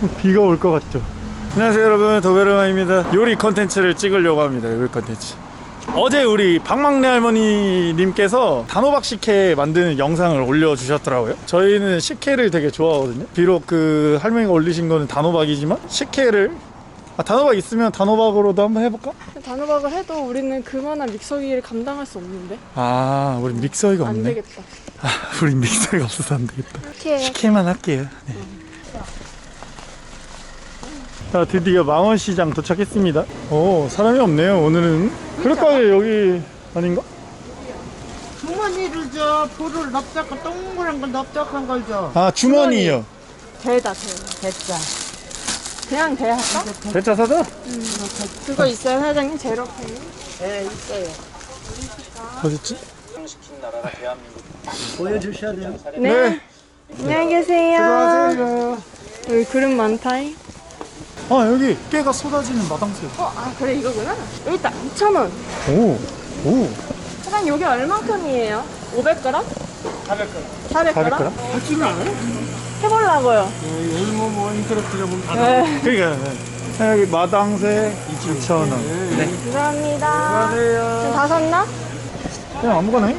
비가 올 것 같죠? 안녕하세요 여러분. 도베르만입니다. 요리 컨텐츠를 찍으려고 합니다. 요리 컨텐츠. 어제 우리 박막내 할머니님께서 단호박 식혜 만드는 영상을 올려주셨더라고요. 저희는 식혜를 되게 좋아하거든요. 비록 그 할머니가 올리신 거는 단호박이지만 식혜를 아, 단호박 있으면 단호박으로도 한번 해볼까? 단호박을 해도 우리는 그만한 믹서기를 감당할 수 없는데? 아 우리 믹서기가 안 없네. 되겠다. 아, 우리 믹서기가 없어서 안 되겠다. 식혜만 할게요. 네. 자, 드디어 망원시장 도착했습니다. 오, 사람이 없네요, 오늘은. 그럴까요, 여기 아닌가? 주머니를 줘 볼을 넓적한 동그란 걸 넓적한 걸 줘. 아, 주머니요. 대다 대. 됐다. 그냥 대 할까? 대차 사자? 그거 있어요 사장님 제로페이. 네 있어요. 어딨지? 보여주셔야 돼요. 네. 안녕히 계세요. 안녕하세요. 여기 그릇 많다잉. 아, 여기 깨가 쏟아지는 마당새. 어, 아 그래 이거구나. 여기 있다. 2,000원. 오, 오. 사장님 여기 얼만큼이에요? 500g? 400g. 400g? 400g? 할 줄은 알아요? 해보려고요. 여기 뭐, 뭐 인터넷 들어보면 다 네. 그러니까, 네. 여기 마당새 2,000원. 네. 감사합니다. 지금 다 샀나? 그냥 아무거나 해.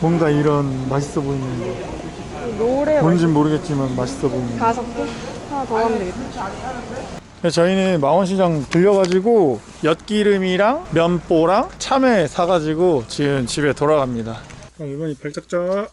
뭔가 이런 맛있어 보이는 거. 노래 뭔진 모르겠지만 맛있어 보이는 거. 다섯 개? 하나 더 가면 되겠다. 네, 저희는 망원시장 들려가지고 엿기름이랑 면보랑 참외 사가지고 지금 집에 돌아갑니다. 이번이 발작자.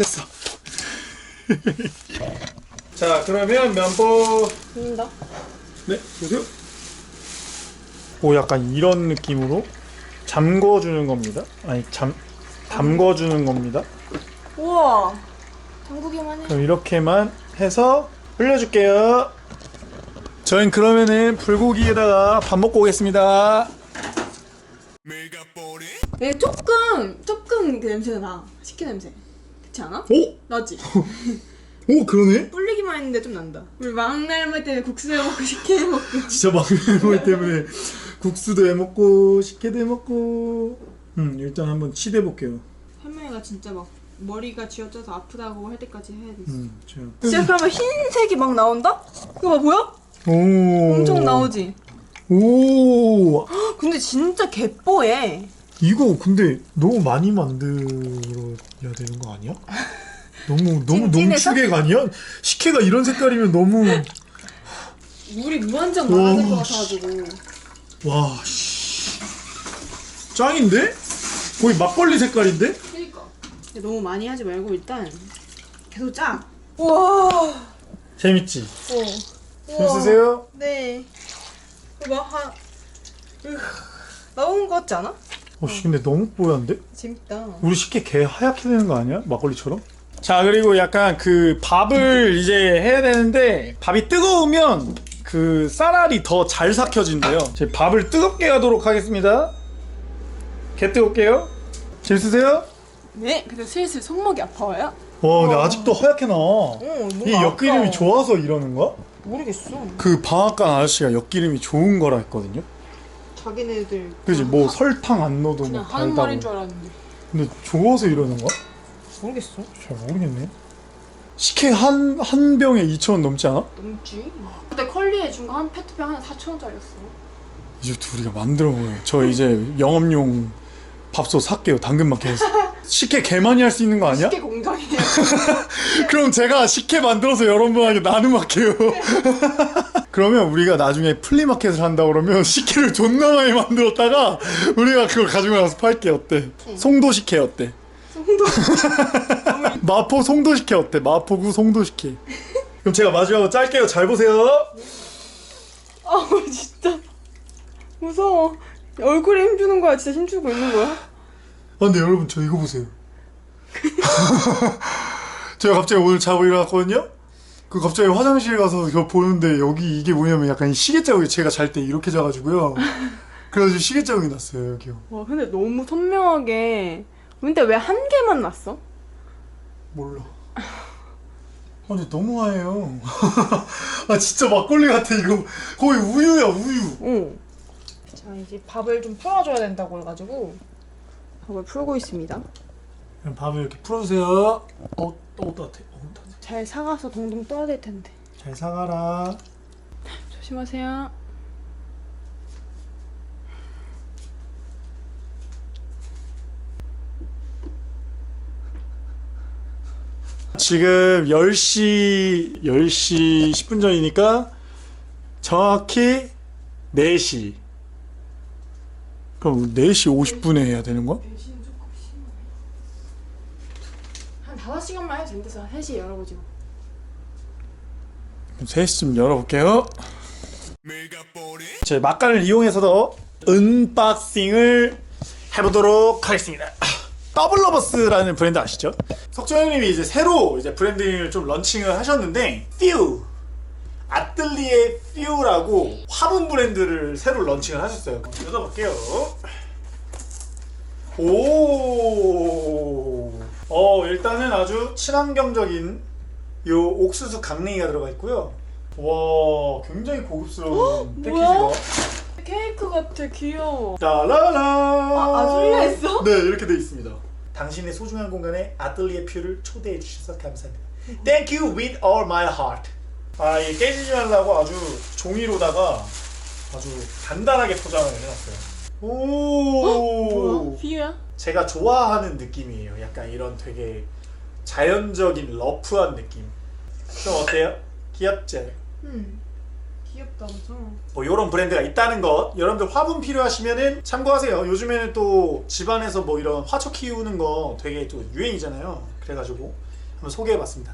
됐어. 자, 그러면 면보. 됩니다. 네, 보세요. 오, 약간 이런 느낌으로 잠궈주는 겁니다. 아니, 잠, 담궈주는 겁니다. 우와. 당구기만 해. 그럼 이렇게만 해서 흘려줄게요. 저희는 그러면은 불고기에다가 밥 먹고 오겠습니다. 네, 조금 조금 그 냄새가 나. 식혜 냄새. 그렇지 않아? 오! 나지. 오, 그러네? 불리기만 했는데 좀 난다. 우리 할머니 때문에 국수 해 먹고 식혜 해 먹고. 진짜 막내 때문에 국수도 해 먹고 식혜도 해 먹고 음 일단 한번 치대볼게요 할머니가 진짜 막 머리가 쥐어져서 아프다고 할 때까지 해야 돼. 음 제가 시작하면 흰색이 막 나온다? 그거 봐 보여? 오 엄청 나오지. 오 헉, 근데 진짜 개뽀해. 이거 근데 너무 많이 만들어야 되는 거 아니야? 너무 너무 찐찐해서? 농축액 아니야? 식혜가 이런 색깔이면 너무 물이 무한정 많아질 것 씨. 같아가지고. 와 씨. 짱인데? 거의 막걸리 색깔인데? 그니까. 너무 많이 하지 말고 일단 계속 짜. 우와. 재밌지? 어. 재밌으세요? 네. 이거 봐, 한. 으, 나온 거 같지 않아? 어씨 근데 너무 뽀얀데? 재밌다. 우리 식혜 개 하얗게 되는 거 아니야? 막걸리처럼? 자 그리고 약간 그 밥을 이제 해야 되는데 밥이 뜨거우면 그 쌀알이 더 잘 삭혀진대요 제 밥을 뜨겁게 하도록 하겠습니다 개 뜨겁게요 재밌으세요? 네, 근데 슬슬 손목이 아파요? 와 근데 아직도 하얗게 나와 어, 뭔가 이 엿기름이. 좋아서 이러는 거야? 모르겠어. 그 방앗간 아저씨가 엿기름이 좋은 거라 했거든요 자기네들 그지 뭐 설탕 안 넣어도 그냥 뭐 하는 말인 달다고 줄 알았는데 근데 좋아서 이러는 거야? 모르겠어. 잘 모르겠네 식혜 한, 한 병에 2,000원 넘지 않아? 넘지. 그때 컬리에 준거 한 페트병 하나 4천 원짜리였어. 이제 둘이가 만들어 먹어요. 저 이제 영업용 밥솥 살게요. 당근마켓에서. 식혜 개 많이 할 수 있는 거 아니야? 식혜 공장이에요. 그럼 제가 식혜 만들어서 여러분한테 나눔할게요. 그러면 우리가 나중에 플리마켓을 한다 그러면 식혜를 존나 많이 만들었다가 우리가 그걸 가지고 나서 팔게 어때? 송도 식혜 어때? 송도. 마포 송도 식혜 어때? 마포구 송도 식혜. 그럼 제가 마지막으로 짤게요. 잘 보세요. 아 진짜 무서워. 얼굴에 힘주는 거야? 진짜 힘주고 있는 거야? 아, 근데 여러분 저 이거 보세요. 제가 갑자기 오늘 자고 일어났거든요. 그 갑자기 화장실 가서 이거 보는데 여기 이게 뭐냐면 약간 시계 자국이 제가 잘 때 이렇게 자가지고요. 그래가지고 시계 자국이 났어요 여기요. 와 근데 너무 선명하게 근데 왜 한 개만 났어? 몰라. 아 근데 너무 하얘요. 아 진짜 막걸리 같아 이거 거의 우유야 우유. 응. 자 이제 밥을 좀 풀어줘야 된다고 해가지고 밥을 풀고 있습니다. 그럼 밥을 이렇게 풀어주세요. 어, 어 따뜻해. 잘 사가서 동동 떠야 될 텐데. 잘 사가라. 조심하세요. 지금 10시 10시 10분 전이니까 정확히 4시. 그럼 4시 50분에 해야 되는 거야? 한 5시간만 해도 된대서 3시에 열어보지 뭐. 그럼 3시쯤 열어볼게요. 제 막간을 이용해서도 은박싱을 해보도록 하겠습니다. 더블러버스라는 브랜드 아시죠? 석정 형님이 이제 새로 이제 브랜딩을 좀 런칭을 하셨는데 퓨 아틀리에 퓨라고 화분 브랜드를 새로 런칭을 하셨어요. 뜯어볼게요. 오, 어 일단은 아주 친환경적인 요 옥수수 강냉이가 들어가 있고요. 와, 굉장히 고급스러운 뭐야? 패키지가. 케이크 같아 귀여워. 따라라. 아, 아줄리아 있어? 네, 이렇게 돼 있습니다. 당신의 소중한 공간에 아틀리에 퓨를 초대해 주셔서 감사합니다. Thank you with all my heart. 아, 이 깨지지 말라고 아주 종이로다가 아주 간단하게 포장을 해놨어요. 오. 뭐야? 비유야? 제가 좋아하는 느낌이에요. 약간 이런 되게 자연적인 러프한 느낌. 좀 어때요? 귀엽죠? 응. 귀엽다 엄청. 뭐 이런 브랜드가 있다는 것 여러분들 화분 필요하시면은 참고하세요 요즘에는 또 집안에서 뭐 이런 화초 키우는 거 되게 또 유행이잖아요 그래가지고 한번 소개해봤습니다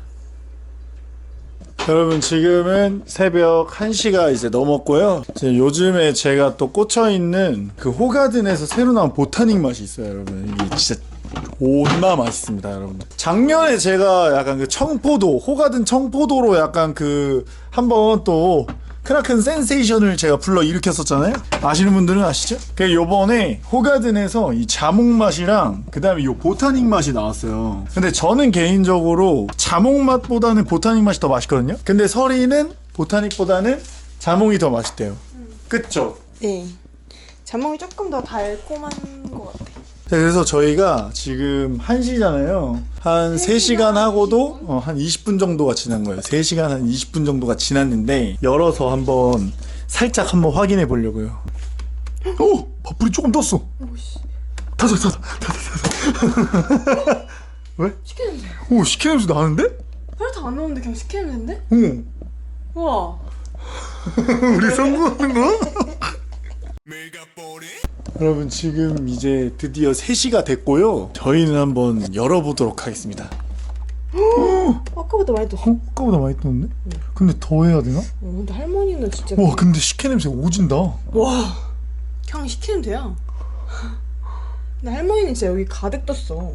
여러분 지금은 새벽 1시가 이제 넘었고요. 이제 요즘에 제가 또 꽂혀있는 그 호가든에서 새로 나온 보타닉 맛이 있어요 여러분. 이게 진짜 존나 맛있습니다 여러분. 작년에 제가 약간 그 청포도 호가든 청포도로 약간 그 한번 또 크라큰 센세이션을 제가 불러 일으켰었잖아요 아시는 분들은 아시죠? 그 요번에 호가든에서 이 자몽 맛이랑 그 다음에 요 보타닉 맛이 나왔어요 근데 저는 개인적으로 자몽 맛보다는 보타닉 맛이 더 맛있거든요 근데 설이는 보타닉보다는 자몽이 더 맛있대요 그쵸? 네. 자몽이 조금 더 달콤한 것 같아. 네, 그래서 저희가 지금 1시잖아요. 한 3시간 하고도 어, 한 20분 정도가 지난 거예요. 3시간 한 20분 정도가 지났는데 열어서 한번 살짝 한번 확인해 보려고요. 오! 밥풀이 조금 떴어. 닫아 닫아 닫아 닫아. 왜? 시키는데. 오 식혜 냄새 나는데? 설탕 안 넣었는데 그냥 시키는데? 오 우와. 우리 성공하는 거? 여러분 지금 이제 드디어 3시가 됐고요. 저희는 한번 열어보도록 하겠습니다. 아까보다 많이 더. 아까보다 많이 떴는데? 근데 더 해야 되나? 어, 근데 할머니는 진짜. 와 근데 식혜 냄새 오진다 와. 그냥 시키면 돼요. 근데 할머니는 진짜 여기 가득 떴어.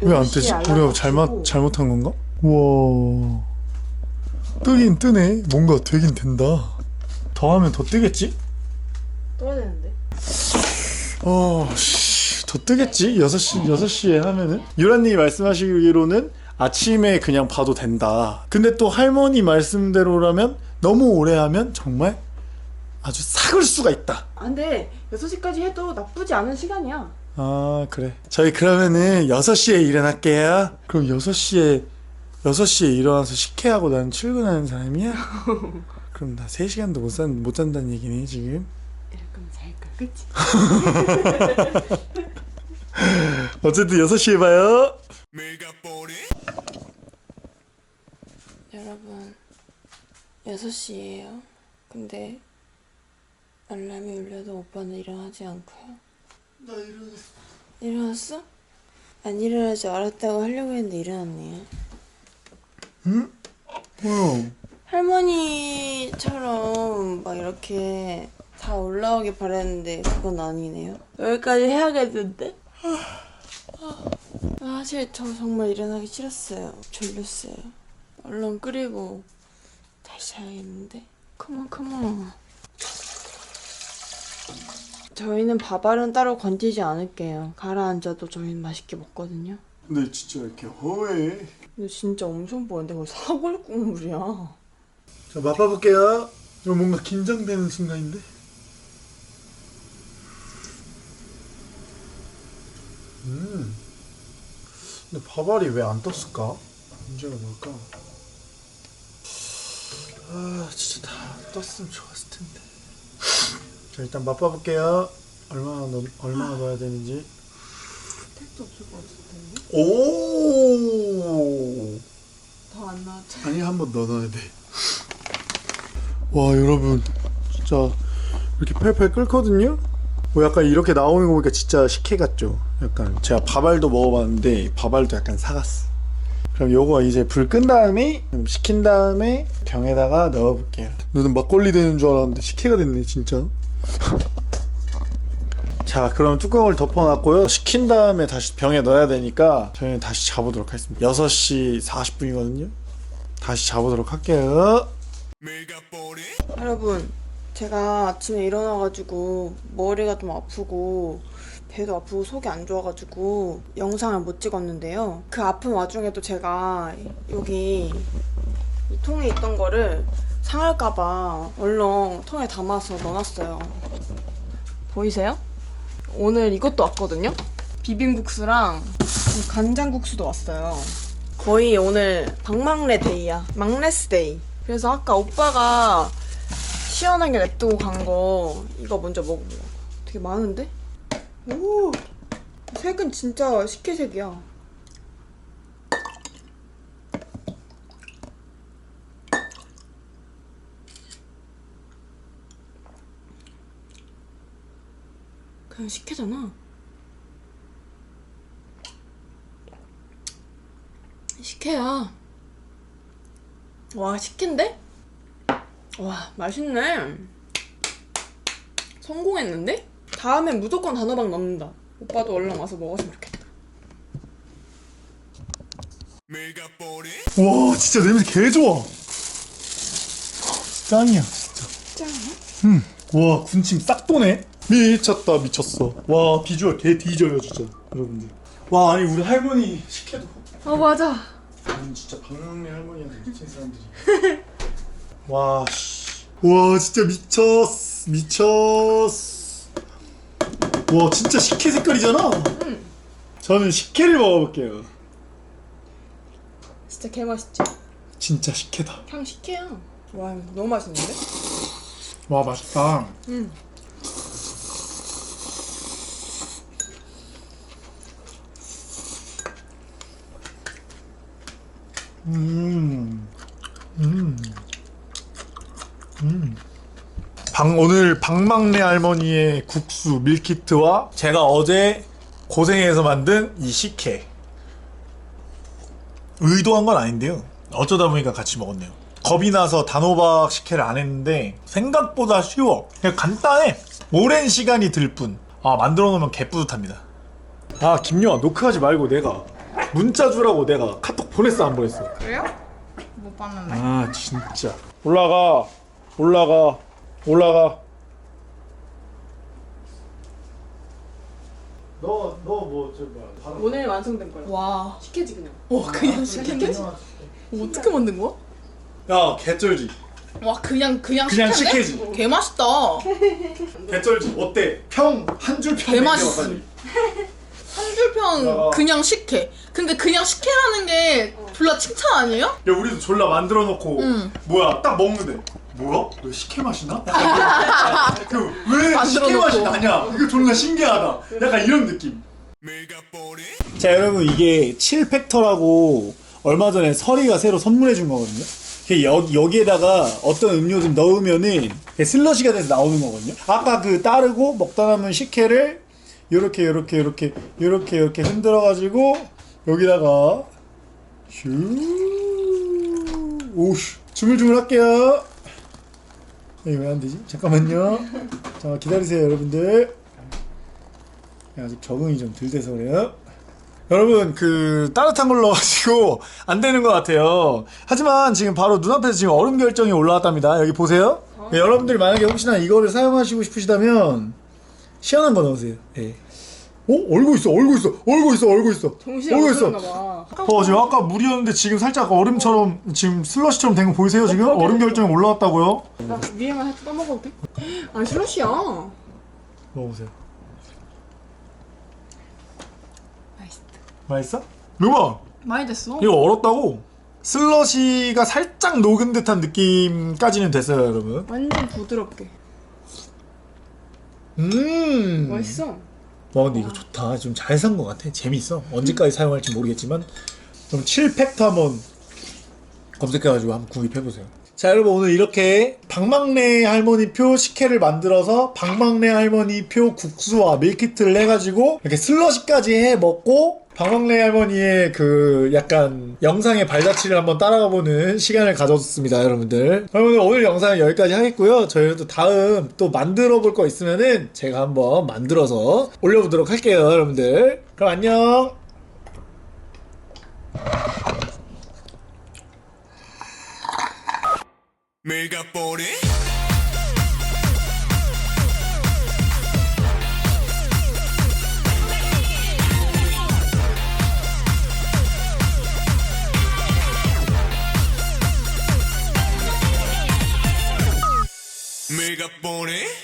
왜 안 뜨지? 우리가 잘못 잘못한 건가? 우와 뜨긴 뜨네 뭔가 되긴 된다 더 하면 더 뜨겠지? 떠야 되는데. 어더 뜨겠지? 6시 6시에 하면은 유라님이 말씀하시기로는 아침에 그냥 봐도 된다 근데 또 할머니 말씀대로라면 너무 오래 하면 정말 아주 삭을 수가 있다 아, 근데 6시까지 해도 나쁘지 않은 시간이야. 아 그래 저희 그러면은 6시에 일어날게요 그럼 6시에 6시에 일어나서 식혜하고 나는 출근하는 사람이야? 그럼 나 3시간도 못, 잔, 못 잔다는 얘기네 지금 그치? 어쨌든 6시에 봐요 여러분, 6시예요. 근데 알람이 울려도 오빠는 일어나지 않고요. 나 일어났어 일어났어? 안 일어나지 알았다고 하려고 했는데 일어났네요. 뭐야 할머니처럼 막 이렇게 다 올라오길 바랬는데 그건 아니네요. 여기까지 해야겠는데? 아, 사실 저 정말 일어나기 싫었어요. 졸렸어요. 얼른 끓이고 다시 자야겠는데. 컴온 컴온. 저희는 밥알은 따로 건지지 않을게요. 가라앉아도 저희는 맛있게 먹거든요. 근데 진짜 이렇게 허해. 근데 진짜 엄청 보는데 그거 사골 국물이야. 자 맛봐볼게요. 이거 뭔가 긴장되는 순간인데. 음. 근데 밥알이 왜 안 떴을까? 문제가 뭘까? 아 진짜 다 떴으면 좋았을 텐데. 자 일단 맛봐볼게요. 얼마나 넣 얼마나 넣어야 되는지. 택도 없을 것 같은데. 오. 더 안 나왔죠? 아니 한 번 더 넣어야 돼. 와 여러분 진짜 이렇게 팔팔 끓거든요. 뭐 약간 이렇게 나오는 거 보니까 진짜 식혜 같죠. 약간 제가 밥알도 먹어봤는데 밥알도 약간 사갔어. 그럼 요거 이제 불 끈 다음에 좀 식힌 다음에 병에다가 넣어볼게요. 너는 막걸리 되는 줄 알았는데 식혜가 됐네 진짜. 자 그럼 뚜껑을 덮어놨고요 식힌 다음에 다시 병에 넣어야 되니까 저희는 다시 잡아보도록 하겠습니다 6시 40분이거든요 다시 잡아보도록 할게요 여러분, 제가 아침에 일어나가지고 머리가 좀 아프고 배도 아프고 속이 안 좋아가지고 영상을 못 찍었는데요. 그 아픈 와중에도 제가 여기 이 통에 있던 거를 상할까봐 얼렁 통에 담아서 넣어놨어요. 보이세요? 오늘 이것도 왔거든요? 비빔국수랑 간장국수도 왔어요. 거의 오늘 박막내 데이야. 막내스 데이. 그래서 아까 오빠가 시원하게 냅두고 간 거 이거 먼저 먹어보려고. 되게 많은데? 오! 색은 진짜 식혜색이야. 그냥 식혜잖아. 식혜야. 와, 식혜인데? 와, 맛있네. 성공했는데? 다음엔 무조건 단호박 넣는다. 오빠도 얼른 와서 먹었으면 좋겠다. 와 진짜 냄새 개 좋아 짱이야 진짜 짠. 음와 군침 싹 도네 미쳤다 미쳤어 와 비주얼 개 뒤져요 진짜 여러분들 와 아니 우리 할머니 식혜도 어, 맞아. 아니 진짜 박명래 할머니한테 미친 사람들이 와 씨. 와 진짜 미쳤어 미쳤어 와 진짜 식혜 색깔이잖아 저는 식혜를 먹어볼게요 진짜 개 맛있지? 진짜 식혜다 그냥 식혜야. 와, 너무 맛있는데? 와 맛있다 응. 음. 음. 음. 방 오늘 박막내 할머니의 국수 밀키트와 제가 어제 고생해서 만든 이 식혜 의도한 건 아닌데요. 어쩌다 보니까 같이 먹었네요. 겁이 나서 단호박 식혜를 안 했는데 생각보다 쉬워. 그냥 간단해. 오랜 시간이 들 뿐. 아 만들어 놓으면 개뿌듯합니다. 아 김영아 녹화하지 말고 내가 문자 주라고 내가 카톡 보냈어 안 보냈어? 그래요? 못 봤는데. 아 진짜 올라가 올라가 올라가 너너 뭐저 뭐야 오늘 완성된 거야. 와, 식혜지 그냥. 와, 아, 그냥 식혜지? 어떻게 만든 거야? 야 개쩔지 와 그냥 그냥 그냥? 식혜지 개 맛있다. 개쩔지 어때 평 한 줄평 개 맛있어. 한 줄평 야. 그냥 식혜. 근데 그냥 식혜라는 게 졸라 칭찬 아니에요? 야 우리도 졸라 만들어 놓고 응. 뭐야 딱 먹는데 뭐야? 너 식혜 맛이 나? 그왜 만들어 식혜 맛이. 나냐? 이거 졸라 신기하다. 약간 이런 느낌. 자 여러분 이게 7팩터라고 얼마 전에 서리가 새로 선물해 준 거거든요. 여, 여기에다가 어떤 음료 좀 넣으면은 슬러시가 돼서 나오는 거거든요. 아까 그 따르고 먹다 남은 식혜를 요렇게 요렇게 요렇게 요렇게 요렇게 흔들어 가지고 여기다가 슈 오슈 주물주물 할게요 이거 왜안 되지? 잠깐만요 자 기다리세요 여러분들 아직 적응이 좀 덜 돼서 그래요 여러분 그 따뜻한 걸 넣어가지고 안 되는 것 같아요. 하지만 지금 바로 눈앞에서 지금 얼음 결정이 올라왔답니다. 여기 보세요. 네, 여러분들이 만약에 혹시나 이거를 사용하시고 싶으시다면 시원한 거 넣으세요. 예. 오 얼고 있어, 얼고 있어, 얼고 있어, 얼고 있어, 정신이 얼고 있어. 없었나 봐. 어 지금 아까 물이었는데 지금 살짝 얼음처럼 지금 슬러시처럼 된 거 보이세요 지금? 얼음 결정이 올라왔다고요? 나 위에만 살짝 떠먹어도 돼? 아니 슬러시야. 먹어보세요. 맛있다. 맛있어? 누가? 많이 됐어. 이거 얼었다고? 슬러시가 살짝 녹은 듯한 느낌까지는 됐어요, 여러분. 완전 부드럽게. 음. 맛있어. 와, 근데 이거 좋다. 좀 잘 산 것 같아. 재밌어. 언제까지 사용할지 모르겠지만. 그럼 7팩터 한번 검색해가지고 한번 구입해보세요. 자, 여러분 오늘 이렇게 박막내 할머니표 식혜를 만들어서 박막내 할머니표 국수와 밀키트를 해가지고 이렇게 슬러시까지 해 먹고 박막내 할머니의 그 약간 영상의 발자취를 한번 따라가 보는 시간을 가졌습니다, 여러분들. 여러분들 오늘 영상은 여기까지 하겠고요. 저희는 또 다음 또 만들어 볼 거 있으면은 제가 한번 만들어서 올려보도록 할게요, 여러분들. 그럼 안녕. Mega 40 up on.